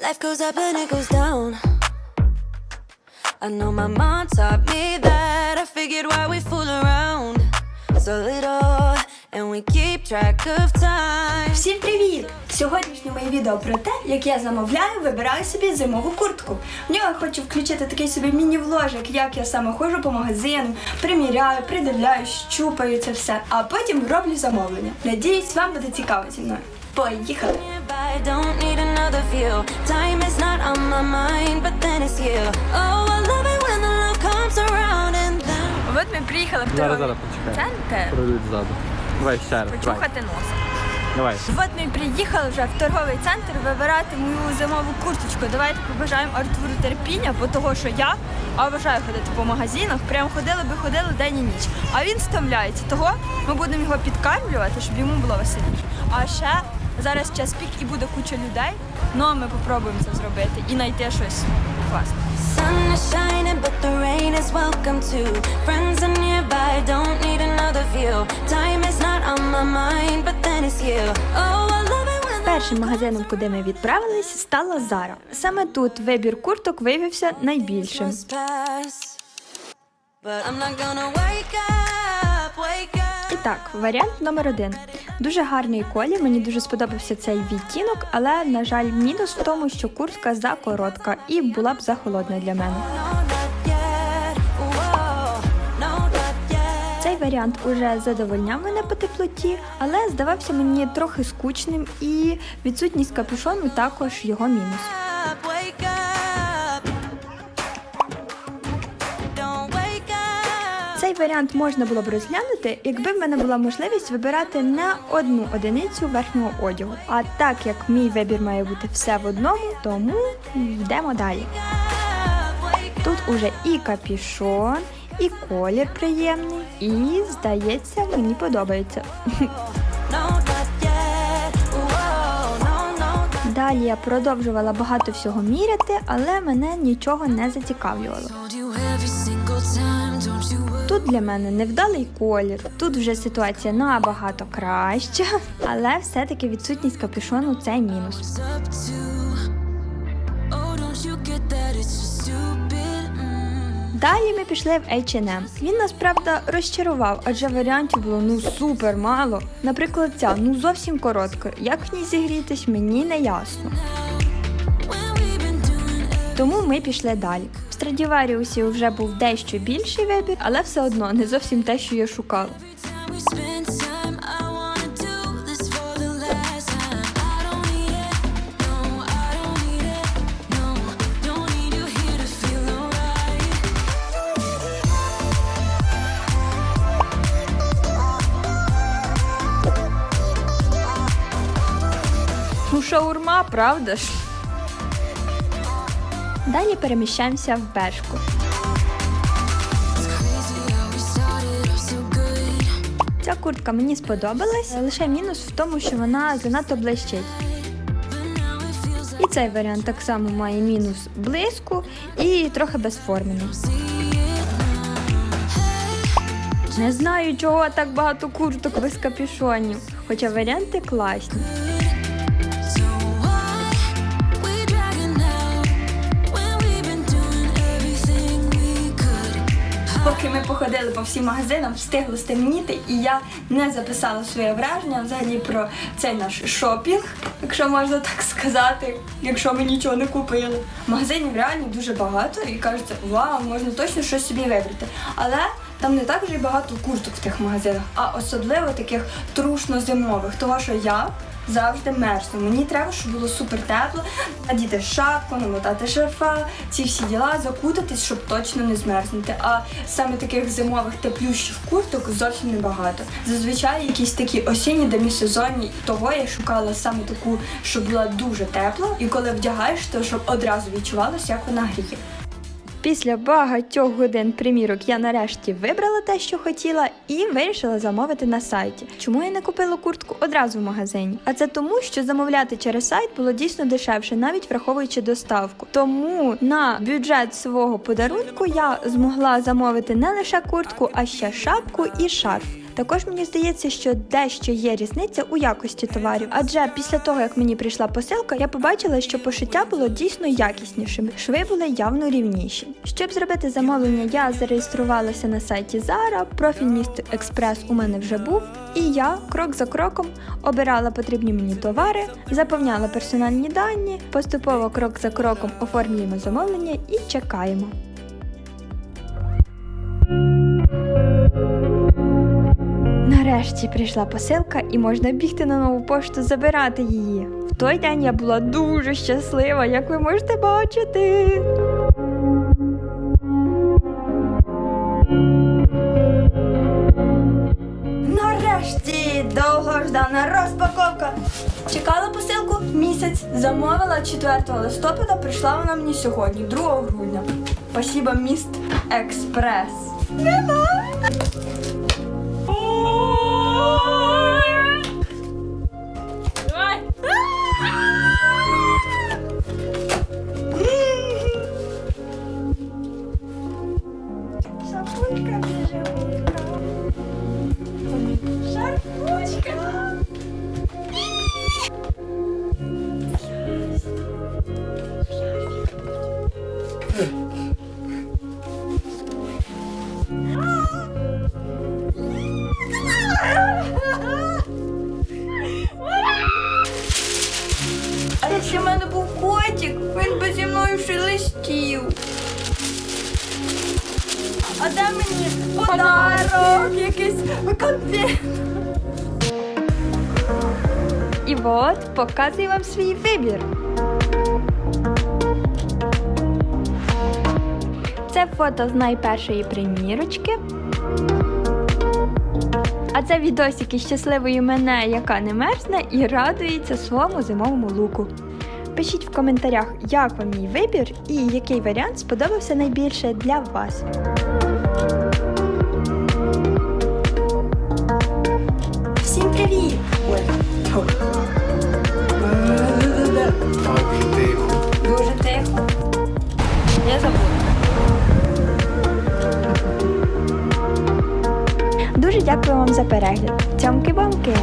Life goes up and it goes down. I know my mom taught me that. I figured why we fool around so little and we keep track of time. Всім привіт! Сьогоднішнє моє відео про те, як я замовляю, вибираю собі зимову куртку. В нього я хочу включити такий собі міні-вложик, як я саме ходжу по магазинам, приміряю, придивляюсь, щупаю це все, а потім роблю замовлення. Надіюсь, вам буде цікаво зі мною. Поїхали! View. Time is not on my mind, but then it's you. Oh, I love it when the love comes around and then. От ми приїхали в Зараз, зараз, почекай. центр Пройдуть ззаду. Давай ще раз. Давай. почухати носа. Давай. От ми приїхали вже в торговий центр вибирати мою зимову курточку. Давайте побажаємо Артуру терпіння, бо того, що я обожаю ходити по магазинах, прям ходили би ходили день і ніч. А він стомляється. Того ми будемо його підкармлювати, щоб йому було веселіше. А ще зараз час пік і буде куча людей. Ну а ми попробуємо це зробити і знайти щось класне. Sun is shining, but the rain is welcome too. Friends are nearby, don't need another view. Time is not on my mind, but then it's you. Oh, I love it when Першим магазином, куди ми відправились, стала Зара. Саме тут вибір курток виявився найбільшим. But I'm not gonna wake up, wake up. І так, варіант номер один. Дуже гарний колір, мені дуже сподобався цей відтінок, але, на жаль, мінус в тому, що куртка закоротка і була б захолодна для мене. Цей варіант уже задовольняв мене по теплоті, але здавався мені трохи скучним, і відсутність капюшону також його мінус. Варіант можна було б розглянути, якби в мене була можливість вибирати не одну одиницю верхнього одягу. А так як мій вибір має бути все в одному, тому йдемо далі. Тут уже і капюшон, і колір приємний, і здається, мені подобається. Далі я продовжувала багато всього міряти, але мене нічого не зацікавлювало. Тут для мене невдалий колір, тут вже ситуація набагато краща, але все-таки відсутність капюшону це мінус. Oh. Mm. Далі ми пішли в H&M. Він нас правда розчарував, адже варіантів було ну супер мало. Наприклад, ця ну зовсім коротка. Як в ній зігрітись, мені не ясно. Тому ми пішли далі. В Страдіваріусі вже був дещо більший вибір, але все одно не зовсім те, що я шукала. Ну, шаурма, правда ж? Далі переміщаємося в Бершку. Ця куртка мені сподобалась, лише мінус в тому, що вона занадто блищить. І цей варіант так само має мінус блиску і трохи безформений. Не знаю, чого так багато курток без капюшонів, хоча варіанти класні. Поки ми походили по всім магазинам, встигло стемніти, і я не записала своє враження взагалі про цей наш шопінг, якщо можна так сказати, якщо ми нічого не купили. Магазинів реально дуже багато, і кажеться, вау, можна точно щось собі вибрати. Але там не так вже й багато курток в тих магазинах, а особливо таких трушно-зимових, того що я. Завжди мерзну. Мені треба, щоб було супер тепло, надіти шапку, намотати шарфа, ці всі діла, закутатись, щоб точно не змерзнути. А саме таких зимових теплющих курток зовсім небагато. Зазвичай якісь такі осінні демісезонні. Того я шукала саме таку, щоб була дуже тепла, і коли вдягаєш, то щоб одразу відчувалося, як вона гріє. Після багатьох годин примірок я нарешті вибрала те, що хотіла, і вирішила замовити на сайті. Чому я не купила куртку одразу в магазині? А це тому, що замовляти через сайт було дійсно дешевше, навіть враховуючи доставку. Тому на бюджет свого подарунку я змогла замовити не лише куртку, а ще шапку і шарф. Також мені здається, що дещо є різниця у якості товарів. Адже після того, як мені прийшла посилка, я побачила, що пошиття було дійсно якіснішим. Шви були явно рівніші. Щоб зробити замовлення, я зареєструвалася на сайті Zara, профіль міст Експрес у мене вже був, і я крок за кроком обирала потрібні мені товари, заповняла персональні дані, поступово крок за кроком оформлюємо замовлення і чекаємо. Нарешті прийшла посилка і можна бігти на нову пошту забирати її. В той день я була дуже щаслива, як ви можете бачити. Нарешті довгождана розпаковка. Чекала посилку місяць, замовила 4 листопада, прийшла вона мені сьогодні, 2 грудня. Спасибо, міст Експрес. Мені подарок, якийсь конфет? І от показую вам свій вибір. Це фото з найпершої примірочки. А це відосики щасливої мене, яка не мерзне і радується своєму зимовому луку. Пишіть в коментарях, як вам мій вибір і який варіант сподобався найбільше для вас. Всім привіт! Ой. Так, вже тихо. Дуже тихо. Я забула. Дуже дякую вам за перегляд. Цьомки-бомки!